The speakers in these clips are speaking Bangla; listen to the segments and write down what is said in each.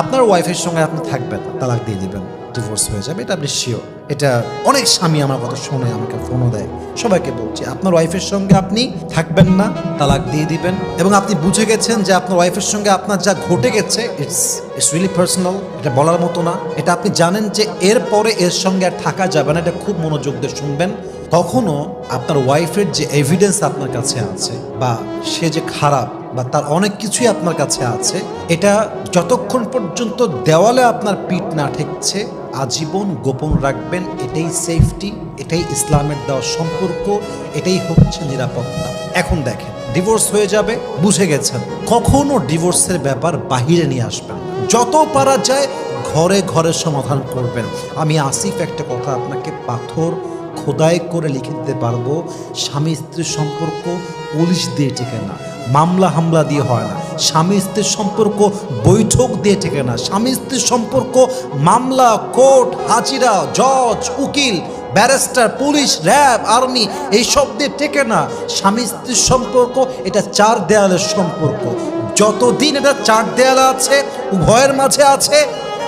আপনার ওয়াইফের সঙ্গে আপনি থাকবেন তালাক দিয়ে দিবেন ডিভোর্স হয়ে যাবে এটা আপনি শিওর এটা অনেক স্বামী আমার কথা শুনে আমাকে ফোনও দেয়। সবাইকে বলছি, আপনার ওয়াইফের সঙ্গে আপনি থাকবেন না, তালাক দিয়ে দিবেন। এবং আপনি বুঝে গেছেন যে আপনার ওয়াইফের সঙ্গে আপনার যা ঘটে গেছে ইটস ইটস রিয়েলি পার্সোনাল এটা বলার মতো না। এটা আপনি জানেন যে এরপরে এর সঙ্গে আর থাকা যাবে না, এটা খুব মনোযোগ দিয়ে শুনবেন। তখনও আপনার ওয়াইফের যে এভিডেন্স আপনার কাছে আছে, বা সে যে খারাপ, বা তার অনেক কিছুই আপনার কাছে আছে, এটা যতক্ষণ পর্যন্ত দেওয়ালে আপনার পিঠ না ঠেকছে আজীবন গোপন রাখবেন, এটাই সেফটি এটাই ইসলামের দেওয়া সম্পর্ক, এটাই হচ্ছে নিরাপত্তা। এখন দেখেন ডিভোর্স হয়ে যাবে, বুঝে গেছেন, কখনো ডিভোর্সের ব্যাপার বাহিরে নিয়ে আসবেন যত পারা যায়, ঘরে ঘরে সমাধান করবেন। আমি আসিফ একটা কথা আপনাকে পাথর খোদাই করে লিখে দিতে পারব, স্বামী স্ত্রীর সম্পর্ক পুলিশ দিয়ে টেকে না, মামলা হামলা দিয়ে হয় না, স্বামী স্ত্রীর সম্পর্ক বৈঠক দিয়ে টেকে না, স্বামী স্ত্রীর সম্পর্ক মামলা, কোর্ট, হাজিরা, জজ, উকিল, ব্যারিস্টার, পুলিশ, র্যাব, আর্মি, এইসব দিয়ে টেকে না, স্বামী স্ত্রীর সম্পর্ক এটা চার দেয়ালের সম্পর্ক, যতদিন এটা চার দেয়ালে আছে, উভয়ের মাঝে আছে,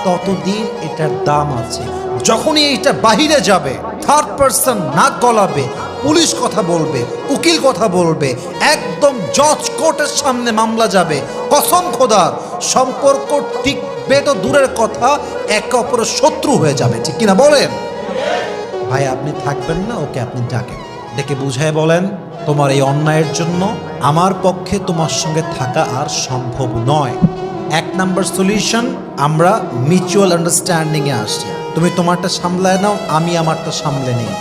ততদিন এটার দাম আছে। যখনই এইটা বাহিরে যাবে থার্ড পার্সন নাক গলাবে, পুলিশ কথা বলবে, উকিল কথা বলবে, একদম জজ কোর্টের সামনে মামলা যাবে, কসম খোদার, সম্পর্ক টিকবে তো দূরের কথা, একে অপরের শত্রু হয়ে যাবে, ঠিক কিনা বলেন? ভাই, আপনি থাকবেন না, ওকে আপনি ডাকেন। ডেকে বুঝায় বলেন, তোমার এই অন্যায়ের জন্য আমার পক্ষে তোমার সঙ্গে থাকা আর সম্ভব নয়। এক নাম্বার সলিউশন আমরা মিউচুয়াল আন্ডারস্ট্যান্ডিংয়ে আসি তুমি তোমারটা সামলায় নাও, আমি আমারটা সামলে নিই।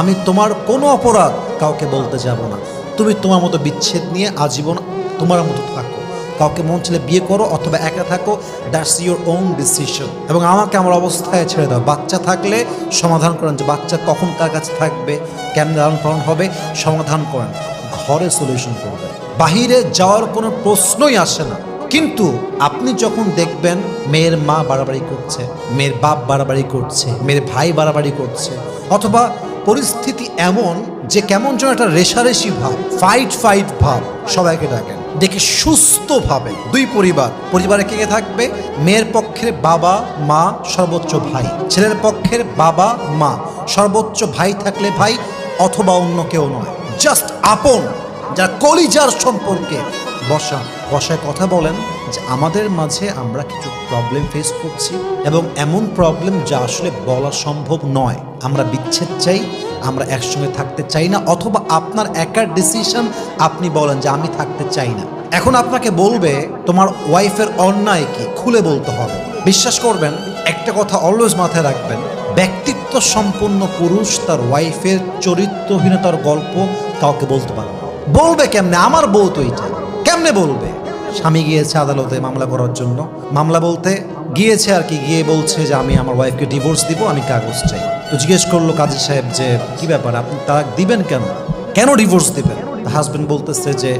আমি তোমার কোনো অপরাধ কাউকে বলতে যাব না। তুমি তোমার মতো বিচ্ছেদ নিয়ে আজীবন তোমার মতো থাকো। কাউকে মন ছেলে বিয়ে করো অথবা একা থাকো দ্যাটস ইউর ওন ডিসিশন এবং আমাকে আমার অবস্থায় ছেড়ে দাও। বাচ্চা থাকলে সমাধান করেন যে বাচ্চা কখন কার কাছে থাকবে কেমন লালন পালন হবে, সমাধান করেন। ঘরে সলিউশন করবেন বাহিরে যাওয়ার কোনো প্রশ্নই আসে না। কিন্তু আপনি যখন দেখবেন মেয়ের মা বাড়াবাড়ি করছে, মেয়ের বাপ বাড়াবাড়ি করছে, মেয়ের ভাই বাড়াবাড়ি করছে, অথবা পরিস্থিতি এমন যে কেমন যেন একটা রেশারেশি ভাব ফাইট ফাইট ভাব, সবাইকে ডাকেন। দেখে সুস্থভাবে দুই পরিবার, পরিবারে কে কে থাকবে? মেয়ের পক্ষের বাবা, মা, সর্বোচ্চ ভাই। ছেলের পক্ষের বাবা, মা। সর্বোচ্চ ভাই থাকলে ভাই, অথবা অন্য কেউ নয়। জাস্ট আপন, যারা কলিজার সম্পর্কে বসা, বসায় কথা বলেন যে আমাদের মাঝে আমরা কিছু প্রবলেম ফেস করছি এবং এমন প্রবলেম যা আসলে বলা সম্ভব নয়। আমরা বিচ্ছেদ চাই, আমরা একসঙ্গে থাকতে চাই না, অথবা আপনার একার ডিসিশন আপনি বলেন যে আমি থাকতে চাই না। এখন আপনাকে বলবে, তোমার ওয়াইফের অন্যায় কি? খুলে বলতে হবে। বিশ্বাস করবেন, একটা কথা অলওয়েজ মাথায় রাখবেন, ব্যক্তিত্ব সম্পন্ন পুরুষ তার ওয়াইফের চরিত্রহীনতার গল্প কাউকে বলতে পারে বলবে কেমনে? আমার বউ তো এটা কেমনে বলবে? স্বামী গিয়েছে আদালতে মামলা করার জন্য। মামলা বলতে গিয়েছে আর কি, গিয়ে বলছে যে আমি আমার ওয়াইফকে ডিভোর্স দিব, আমি কাগজ চাই। তো জিজ্ঞেস করল কাজী সাহেব যে, কি ব্যাপার, আপনি তালাক দিবেন কেন? কেন ডিভোর্স দিবেন? হাজবেন্ড বলতেছে যে,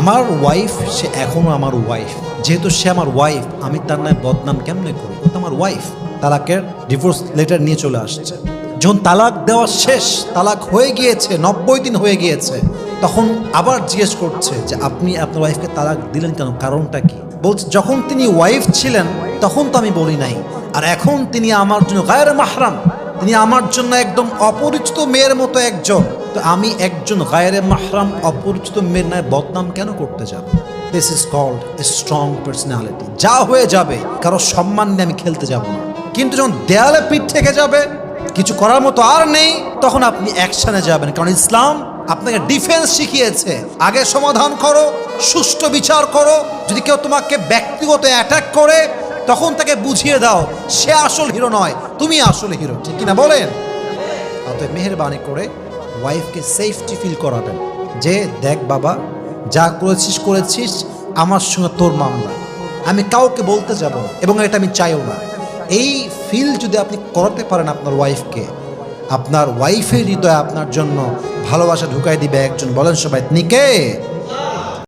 আমার ওয়াইফ সে এখনও আমার ওয়াইফ যেহেতু সে আমার ওয়াইফ আমি তার নামে বদনাম কেমনে করি ও তো আমার ওয়াইফ তালাকের ডিভোর্স লেটার নিয়ে চলে আসছে। যখন তালাক দেওয়া শেষ, তালাক হয়ে গিয়েছে, নব্বই দিন হয়ে গিয়েছে, তখন আবার জিজ্ঞেস করছে যে, আপনি আপনার ওয়াইফকে তালাক দিলেন কেন? কারণটা কি? বলছে, যখন তিনি ওয়াইফ ছিলেন, তখন তো আমি বলি নাই। আর এখন তিনি আমার জন্য গায়ের মাহরাম। তিনি আমার জন্য একদম অপরিচিত মেয়ের মতো একজন। তো আমি একজন গায়ের মাহরাম, অপরিচিত মেয়ের নয় বদনাম কেন করতে যাব? This is called a strong personality যা হয়ে যাবে, কারও সম্মান নিয়ে আমি খেলতে যাব না। কিন্তু যখন দেয়ালে পিঠ থেকে যাবে কিছু করার মতো আর নেই, তখন আপনি অ্যাকশনে যাবেন। কারণ ইসলাম আপনাকে ডিফেন্স শিখিয়েছে। আগে সমাধান করো, সুষ্ঠু বিচার করো। যদি কেউ তোমাকে ব্যক্তিগত অ্যাটাক করে, তখন তাকে বুঝিয়ে দাও, সে আসল হিরো নয়, তুমি আসল হিরো ঠিক কিনা বলেন? অতএব মেহরবানি করে ওয়াইফকে সেফটি ফিল করাবেন। যে, দেখ বাবা, যা করেছিস করেছিস, আমার সঙ্গে তোর মামলা। আমি কাউকে বলতে যাব এবং এটা আমি চাইও না। এই ফিল যদি আপনি করাতে পারেন আপনার ওয়াইফকে আপনার ওয়াইফের হৃদয় আপনার জন্য ভালোবাসা ঢুকাই দিবে একজন বলেন সবাই নিকে